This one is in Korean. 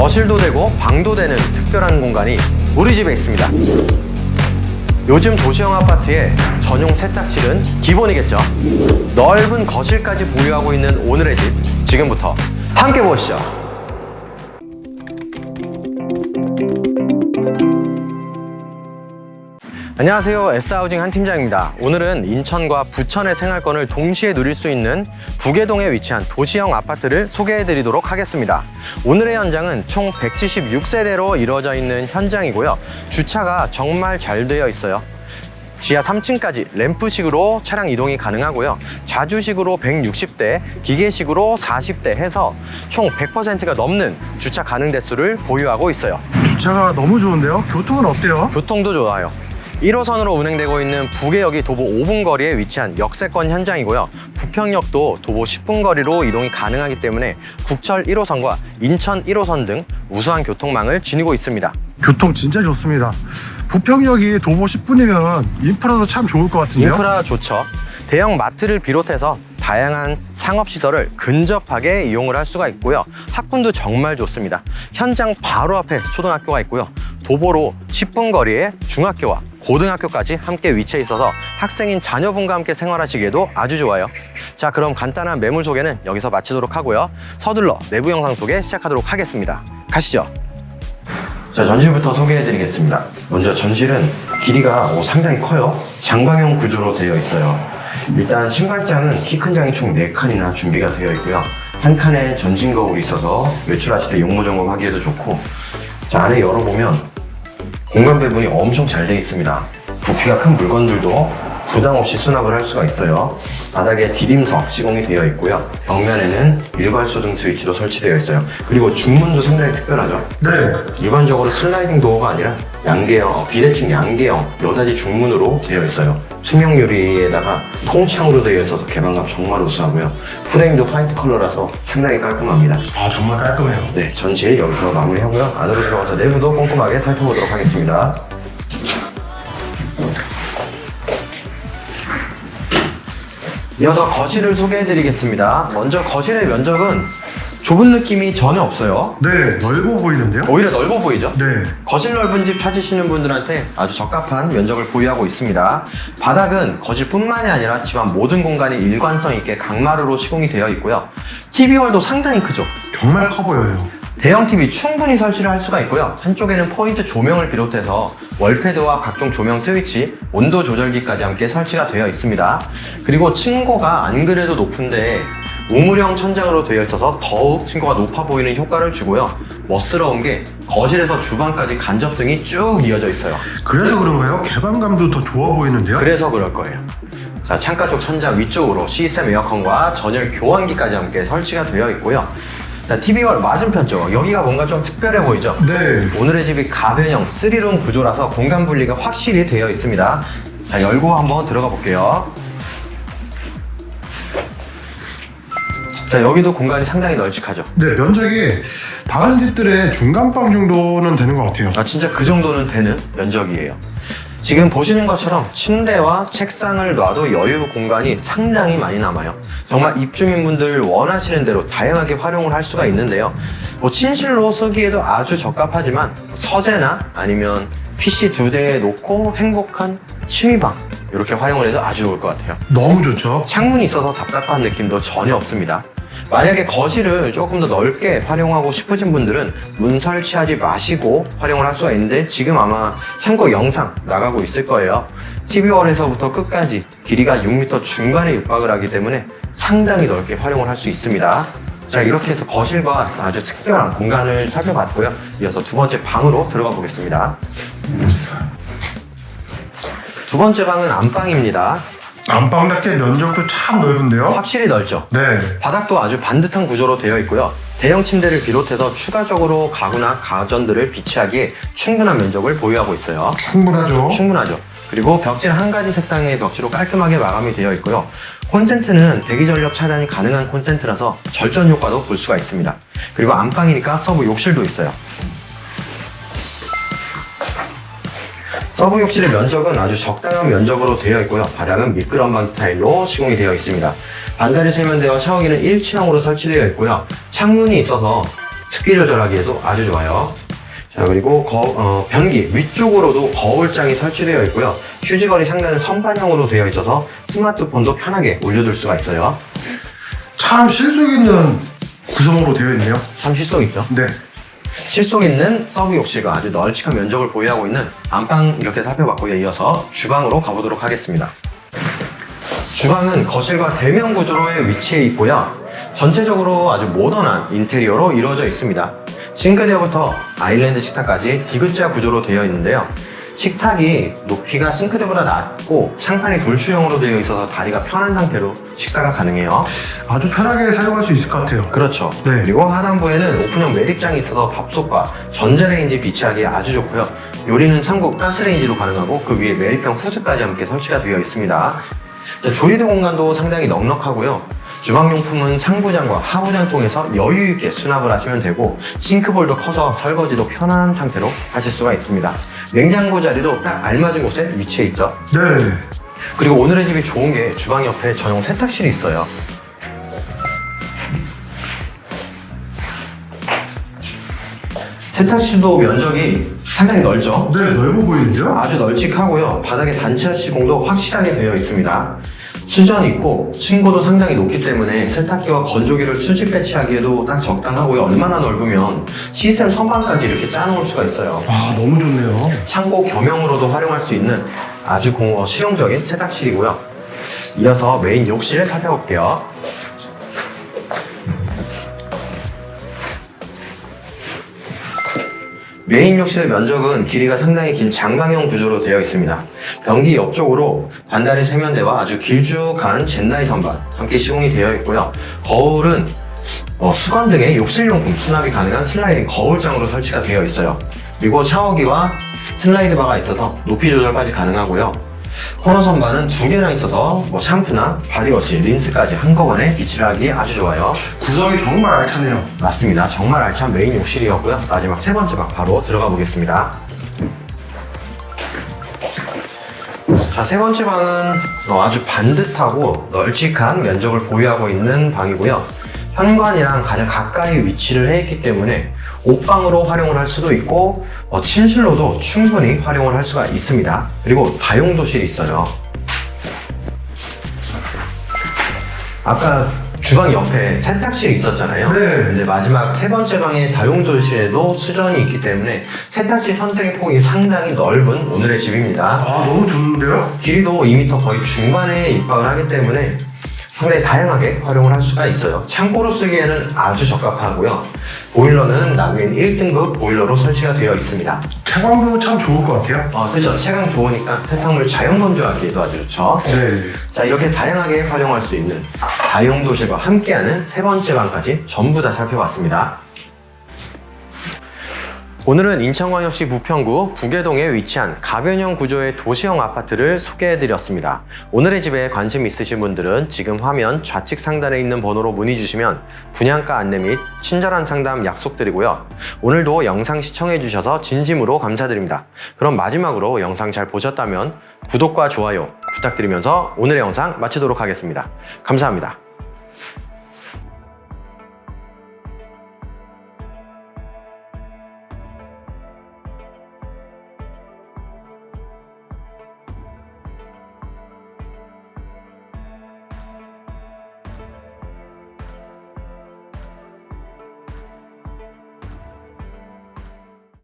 거실도 되고 방도 되는 특별한 공간이 우리 집에 있습니다. 요즘 도시형 아파트에 전용 세탁실은 기본이겠죠. 넓은 거실까지 보유하고 있는 오늘의 집, 지금부터 함께 보시죠. 안녕하세요. S하우징 한 팀장입니다. 오늘은 인천과 부천의 생활권을 동시에 누릴 수 있는 부계동에 위치한 도시형 아파트를 소개해 드리도록 하겠습니다. 오늘의 현장은 총 176세대로 이루어져 있는 현장이고요. 주차가 정말 잘 되어 있어요. 지하 3층까지 램프식으로 차량 이동이 가능하고요. 자주식으로 160대, 기계식으로 40대 해서 총 100%가 넘는 주차 가능 대수를 보유하고 있어요. 주차가 너무 좋은데요? 교통은 어때요? 교통도 좋아요. 1호선으로 운행되고 있는 부계역이 도보 5분 거리에 위치한 역세권 현장이고요. 부평역도 도보 10분 거리로 이동이 가능하기 때문에 국철 1호선과 인천 1호선 등 우수한 교통망을 지니고 있습니다. 교통 진짜 좋습니다. 부평역이 도보 10분이면 인프라도 참 좋을 것 같은데요? 인프라 좋죠. 대형 마트를 비롯해서 다양한 상업시설을 근접하게 이용을 할 수가 있고요. 학군도 정말 좋습니다. 현장 바로 앞에 초등학교가 있고요. 도보로 10분 거리에 중학교와 고등학교까지 함께 위치해 있어서 학생인 자녀분과 함께 생활하시기에도 아주 좋아요. 자, 그럼 간단한 매물 소개는 여기서 마치도록 하고요. 서둘러 내부 영상 소개 시작하도록 하겠습니다. 가시죠. 자, 전실부터 소개해 드리겠습니다. 먼저 전실은 길이가 오, 상당히 커요. 장방형 구조로 되어 있어요. 일단 신발장은 키 큰 장이 총 4칸이나 준비가 되어 있고요. 한 칸에 전진 거울이 있어서 외출하실 때 용모 점검하기에도 좋고 자, 안에 열어보면 공간 배분이 엄청 잘 되어 있습니다. 부피가 큰 물건들도 부담 없이 수납을 할 수가 있어요. 바닥에 디딤석 시공이 되어 있고요. 벽면에는 일괄소 등 스위치로 설치되어 있어요. 그리고 중문도 상당히 특별하죠. 네. 일반적으로 슬라이딩 도어가 아니라 양계형, 어, 비대칭 양계형 여닫이 중문으로 되어 있어요. 투명 유리에다가 통창으로 되어 있어서 개방감 정말 우수하고요. 프레임도 화이트 컬러라서 상당히 깔끔합니다. 아 정말 깔끔해요. 네, 전실 여기서 마무리하고요. 안으로 들어가서 내부도 꼼꼼하게 살펴보도록 하겠습니다. 이어서 거실을 소개해드리겠습니다. 먼저 거실의 면적은 좁은 느낌이 전혀 없어요. 네, 넓어 보이는데요? 오히려 넓어 보이죠? 네. 거실 넓은 집 찾으시는 분들한테 아주 적합한 면적을 보유하고 있습니다. 바닥은 거실뿐만이 아니라 집안 모든 공간이 일관성 있게 강마루로 시공이 되어 있고요. TV월도 상당히 크죠? 정말 커 보여요. 대형 TV 충분히 설치를 할 수가 있고요. 한쪽에는 포인트 조명을 비롯해서 월패드와 각종 조명 스위치, 온도 조절기까지 함께 설치가 되어 있습니다. 그리고 층고가 안 그래도 높은데 우물형 천장으로 되어 있어서 더욱 층고가 높아 보이는 효과를 주고요. 멋스러운 게 거실에서 주방까지 간접등이 쭉 이어져 있어요. 그래서 그런가요? 개방감도 더 좋아 보이는데요? 그래서 그럴 거예요. 자, 창가 쪽 천장 위쪽으로 시스템 에어컨과 전열 교환기까지 함께 설치가 되어 있고요. 자, TV월 맞은편 쪽 여기가 뭔가 좀 특별해 보이죠? 네. 오늘의 집이 가변형 3룸 구조라서 공간 분리가 확실히 되어 있습니다. 자, 열고 한번 들어가 볼게요. 자, 여기도 공간이 상당히 널찍하죠. 네, 면적이 다른 집들의 중간방 정도는 되는 것 같아요. 아, 진짜 그 정도는 되는 면적이에요. 지금 보시는 것처럼 침대와 책상을 놔도 여유 공간이 상당히 많이 남아요. 정말 입주민분들 원하시는 대로 다양하게 활용을 할 수가 있는데요. 뭐 침실로 쓰기에도 아주 적합하지만 서재나 아니면 PC 두 대에 놓고 행복한 취미방 이렇게 활용을 해도 아주 좋을 것 같아요. 너무 좋죠? 창문이 있어서 답답한 느낌도 전혀 없습니다. 만약에 거실을 조금 더 넓게 활용하고 싶으신 분들은 문 설치하지 마시고 활용을 할 수가 있는데 지금 아마 참고 영상 나가고 있을 거예요. TV월에서부터 끝까지 길이가 6m 중반에 육박을 하기 때문에 상당히 넓게 활용을 할 수 있습니다. 자 이렇게 해서 거실과 아주 특별한 공간을 살펴봤고요. 이어서 두 번째 방으로 들어가 보겠습니다. 두 번째 방은 안방입니다. 안방 자체 면적도 참 넓은데요? 확실히 넓죠. 네. 바닥도 아주 반듯한 구조로 되어 있고요. 대형 침대를 비롯해서 추가적으로 가구나 가전들을 비치하기에 충분한 면적을 보유하고 있어요. 충분하죠? 충분하죠. 그리고 벽지는 한 가지 색상의 벽지로 깔끔하게 마감이 되어 있고요. 콘센트는 대기 전력 차단이 가능한 콘센트라서 절전 효과도 볼 수가 있습니다. 그리고 안방이니까 서브 욕실도 있어요. 서브 욕실의 면적은 아주 적당한 면적으로 되어 있고요. 바닥은 미끄럼방 스타일로 시공이 되어 있습니다. 반다리 세면대와 샤워기는 일체형으로 설치되어 있고요. 창문이 있어서 습기 조절하기에도 아주 좋아요. 자, 그리고 거- 어, 변기 위쪽으로도 거울장이 설치되어 있고요. 휴지거리 상단은 선반형으로 되어 있어서 스마트폰도 편하게 올려둘 수가 있어요. 참 실속 있는 구성으로 되어 있네요. 참 실속 있죠? 네. 실속 있는 서브 욕실과 아주 널찍한 면적을 보유하고 있는 안방 이렇게 살펴봤고요. 이어서 주방으로 가보도록 하겠습니다. 주방은 거실과 대면 구조로의 위치해 있고요. 전체적으로 아주 모던한 인테리어로 이루어져 있습니다. 싱크대부터 아일랜드 식탁까지 디귿자 구조로 되어 있는데요. 식탁이 높이가 싱크대보다 낮고 상판이 돌출형으로 되어 있어서 다리가 편한 상태로 식사가 가능해요. 아주 편하게 사용할 수 있을 것 같아요. 그렇죠. 네. 그리고 하단부에는 오픈형 매립장이 있어서 밥솥과 전자레인지 비치하기에 아주 좋고요. 요리는 삼국 가스레인지로 가능하고 그 위에 매립형 후드까지 함께 설치가 되어 있습니다. 자, 조리대 공간도 상당히 넉넉하고요. 주방용품은 상부장과 하부장 통해서 여유 있게 수납을 하시면 되고 싱크볼도 커서 설거지도 편한 상태로 하실 수가 있습니다. 냉장고 자리도 딱 알맞은 곳에 위치해 있죠. 네. 그리고 오늘의 집이 좋은 게 주방 옆에 전용 세탁실이 있어요. 세탁실도 면적이 상당히 넓죠. 네, 넓어 보이는데요? 아주 널찍하고요. 바닥에 단차 시공도 확실하게 되어 있습니다. 수전 있고 층고도 상당히 높기 때문에 세탁기와 건조기를 수직 배치하기에도 딱 적당하고요. 얼마나 넓으면 시스템 선반까지 이렇게 짜놓을 수가 있어요. 아, 너무 좋네요. 창고 겸용으로도 활용할 수 있는 아주 공- 어, 실용적인 세탁실이고요. 이어서 메인 욕실을 살펴볼게요. 메인 욕실의 면적은 길이가 상당히 긴 장방형 구조로 되어 있습니다. 변기 옆쪽으로 반다리 세면대와 아주 길쭉한 젠나이 선반 함께 시공이 되어 있고요. 거울은 어, 수건 등의 욕실용품 수납이 가능한 슬라이딩 거울장으로 설치가 되어 있어요. 그리고 샤워기와 슬라이드 바가 있어서 높이 조절까지 가능하고요. 코너 선반은 두 개나 있어서 뭐 샴푸나 바디워시, 린스까지 한꺼번에 비치를 하기에 아주 좋아요. 구성이 정말 알차네요. 맞습니다. 정말 알찬 메인 욕실이었고요. 마지막 세 번째 방 바로 들어가 보겠습니다. 자, 세 번째 방은 어, 아주 반듯하고 널찍한 면적을 보유하고 있는 방이고요. 현관이랑 가장 가까이 위치를 해 있기 때문에 옷방으로 활용을 할 수도 있고 어, 침실로도 충분히 활용을 할 수가 있습니다. 그리고 다용도실이 있어요. 아까 주방 옆에 세탁실이 있었잖아요. 네. 이제 마지막 세 번째 방의 다용도실에도 수전이 있기 때문에 세탁실 선택의 폭이 상당히 넓은 오늘의 집입니다. 아, 너무 좋은데요? 길이도 2m 거의 중반에 입박을 하기 때문에 상당히 다양하게 활용을 할 수가 있어요. 창고로 쓰기에는 아주 적합하고요. 보일러는 나그인 1등급 보일러로 설치가 되어 있습니다. 채광도 참 좋을 것 같아요. 어, 그렇죠. 체감 좋으니까 세탁물 자연 건조하기에도 아주 좋죠. 네. 자 이렇게 다양하게 활용할 수 있는 다용도실과 함께하는 세 번째 방까지 전부 다 살펴봤습니다. 오늘은 인천광역시 부평구 부계동에 위치한 가변형 구조의 도시형 아파트를 소개해드렸습니다. 오늘의 집에 관심 있으신 분들은 지금 화면 좌측 상단에 있는 번호로 문의 주시면 분양가 안내 및 친절한 상담 약속드리고요. 오늘도 영상 시청해주셔서 진심으로 감사드립니다. 그럼 마지막으로 영상 잘 보셨다면 구독과 좋아요 부탁드리면서 오늘의 영상 마치도록 하겠습니다. 감사합니다.